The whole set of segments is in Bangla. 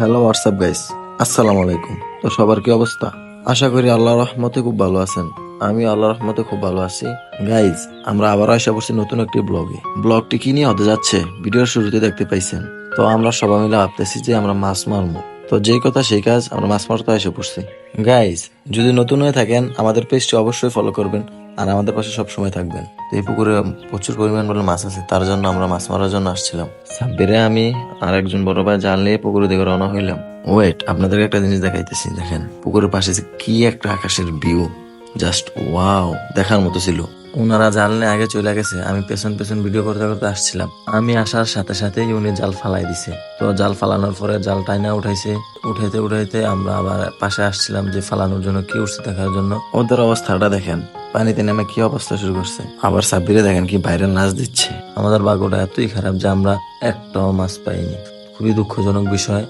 হ্যালো হোয়াটসঅ্যাপ গাইস আসসালামু আলাইকুম তো সবার কি অবস্থা? আশা করি আল্লাহ রহমতে খুব ভালো আছেন। আমি আল্লাহ রহমতে খুব ভালো আছি। গাইজ আমরা আবারও আসা পড়ছি নতুন একটি ব্লগে ব্লগটি কি নিয়ে হতে যাচ্ছে? ভিডিওর শুরুতে দেখতে পাইছেন। তো আমরা সবাই মিলে ভাবতেছি যে আমরা মাছ মারবো। তো যেই কথা সেই কাজ আমরা মাছ মারতে এসে পড়ছি। গাইজ যদি নতুন হয়ে থাকেন, আমাদের পেজটি অবশ্যই ফলো করবেন। আর আমাদের পাশে সব সময় থাকবেন। তো এই পুকুরে প্রচুর পরিমাণ বলে মাছ আছে, তার জন্য আমরা মাছ মারার জন্য আসছিলাম। সাব্বিরে আমি আর একজন বড় ভাই জাল নিয়ে পুকুরে দিকে রওনা হইলাম। ওয়েট, আপনাদেরকে একটা জিনিস দেখাইতেছি, দেখেন। পুকুরের পাশে কি একটা আকাশের ভিউ জাস্ট ওয়াও দেখার মতো ছিল। ওনারা জাল নিয়ে আগে চলে গেছে। আমি পেছন পেছন ভিডিও করতে করতে আসছিলাম। আমি আসার সাথে সাথেই উনি জাল ফালাই দিছে। তো জাল ফালানোর পরে জাল টাইনা উঠাইছে। উঠাইতে উঠাইতে আমরা আবার পাশে আসছিলাম যে ফালানোর জন্য কি উঠছে দেখার জন্য। ওদের অবস্থাটা দেখেন। পানিতে নেমে কি অবস্থা শুরু করছে। আবার সাব্বিরে দেখেন কি বাইরে নাচ দিচ্ছে। আমাদের বাগোটা এতই খারাপ যে আমরা একটাও মাছ পাইনি। খুবই দুঃখজনক বিষয়।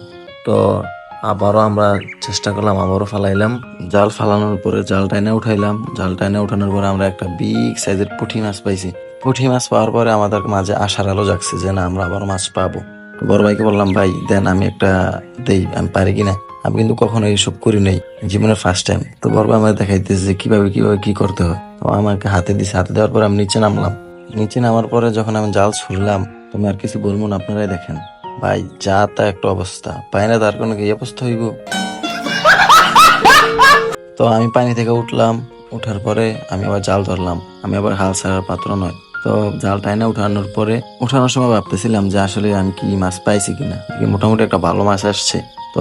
তো আবারও আমরা চেষ্টা করলাম, আবারও ফালাইলাম। জাল ফালানোর পরে জাল টাইনে উঠাইলাম। জাল টাইনে উঠানোর পরে আমরা একটা বিগ সাইজের পুঁটি মাছ পাইছি। পুঁটি মাছ পাওয়ার পরে আমাদের মাঝে আশার আলো জাগছে যে, না, আমরা আবার মাছ পাবো। বড় ভাইকে বললাম, ভাই, দেন আমি একটা দেই, আমি পারি কিনা? আমি কিন্তু কখনো এইসব করি নাই জীবনের ফার্স্ট টাইম তো বড় ভাই আমাকে দেখাইতেছে যে, কীভাবে কীভাবে, কি করতে হয়? তো আমাকে হাতে দিছে। হাতে দেওয়ার পরে আমি নিচে নামলাম। নিচে নামার পরে যখন আমি জাল ছুড়লাম তুমি আর কিছু বলব না, আপনারাই দেখেন। ভাই, যা তা একটা অবস্থা। পাই না তার কোনো কি অবস্থা হইব? তো আমি পানি থেকে উঠলাম, উঠার পরে আমি আবার জাল ধরলাম। আমি আবার হাল ছাড়ার পাত্র নয়। তো জাল টাইনা উঠানোর পরে, উঠানোর সময় ভাবতেছিলাম যে আসলে আমি কি মাছ পাইছি কিনা। মোটামুটি একটা ভালো মাছ আসছে। তো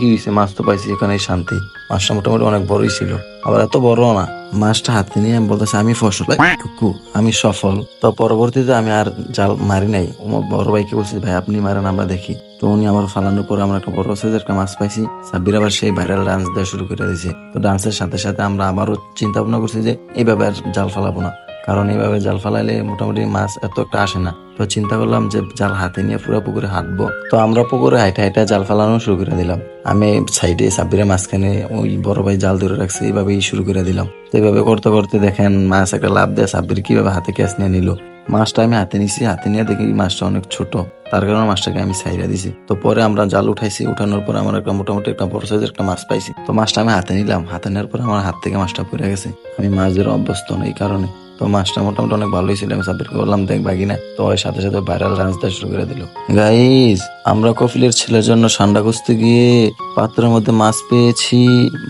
কি হয়েছে? মাছ তো পাইছি এখানে শান্তি। মাছটা মোটামুটি অনেক বড়ই ছিল। আবার এত বড় না। মাছটা হাতে নিয়ে আমি বলতেছি আমি ফসল টুকু আমি সফল। তো পরবর্তীতে আমি আর জাল মারি নাই। আমার বড় ভাইকে বলছি ভাই আপনি মারেন আমরা দেখি। তো উনি আমার ফালানোর পর আমরা একটা বড় সাইজের একটা মাছ পাইছি। সাব্বির আবার সেই ভাইরাল ডান্স দেওয়া শুরু করে দিয়েছে। তো ডান্সের সাথে সাথে আমরা আবারও চিন্তা ভাবনা করছি যে এইভাবে আর জাল ফালাবো না। কারণ এইভাবে জাল ফালাইলে মোটামুটি মাছ এত একটা আসে না। তো চিন্তা করলাম যে জাল হাতে নিয়ে পুরো পুকুরে হাঁটবো। তো আমরা পুকুরে হাইটে হাইটে জাল ফালানো শুরু করে দিলাম। আমি সাইডে সাব্বিরের মাঝখানে ওই বড় ভাই জাল ধরে রাখছে, এইভাবেই শুরু করে দিলাম। তো এইভাবে করতে করতে দেখেন মাছ একটা লাভ দেয় সাব্বির কীভাবে হাতে ক্যাচ নিয়ে নিল। মাছটা আমি হাতে নিছি, হাতে নিয়ে দেখি মাছটা অনেক ছোট। তার কারণে মাছটাকে আমি সাইরা দিছি। তো পরে আমরা জাল উঠাইছি, উঠানোর পর আমার একটা মোটামুটি একটা বড় সাইজের একটা মাছ পাইছি। তো মাছটা আমি হাতে নিলাম। হাতে নেওয়ার পর আমার হাত থেকে মাছটা পড়ে গেছে। আমি মাছ ধরে অভ্যস্ত নই এই কারণে। তো মাছটা মোটামুটি অনেক ভালোই ছিল, আমি সাব্বিরকে বললাম দেখ বাকি না তো ওই সাথে সাথে ভাইরাল ডান্স দেওয়া শুরু করে দিল। গাইস আমরা কফিলের ছেলের জন্য সান্ডা খুঁজতে গিয়ে পাত্রের মধ্যে মাছ পেয়েছি।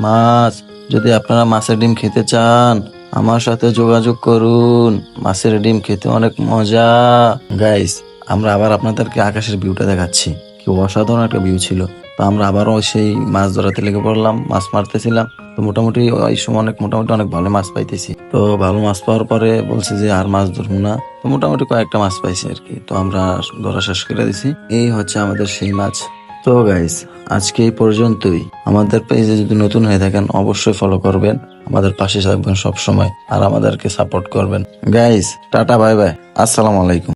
মাছ, যদি আপনারা মাছের ডিম খেতে চান, আমার সাথে যোগাযোগ করুন। মাছের ডিম খেতে অনেক মজা। গাইস আমরা আবার আপনাদেরকে আকাশের ভিউটা দেখাচ্ছি। কি অসাধারণ একটা ভিউ ছিল। তো আমরা আবারও সেই মাছ ধরাতে লেগে পড়লাম, মাছ মারতেছিলাম। তো মোটামুটি ওই সময় অনেক, মোটামুটি অনেক ভালো মাছ পাইতেছি। তো ভালো মাছ পাওয়ার পরে বলছে যে আর মাছ ধরবো না। তো মোটামুটি কয়েকটা মাছ পাইছি আর কি। তো আমরা ধরা শেষ করে দিছি। এই হচ্ছে আমাদের সেই মাছ। তো গাইস আজকে এই পর্যন্তই। আমাদের পেজে যদি নতুন হয়ে থাকেন, অবশ্যই ফলো করবেন। আমাদের পাশে থাকবেন সব সময় আর আমাদেরকে সাপোর্ট করবেন। গাইস টাটা বাই বাই আসসালামু আলাইকুম।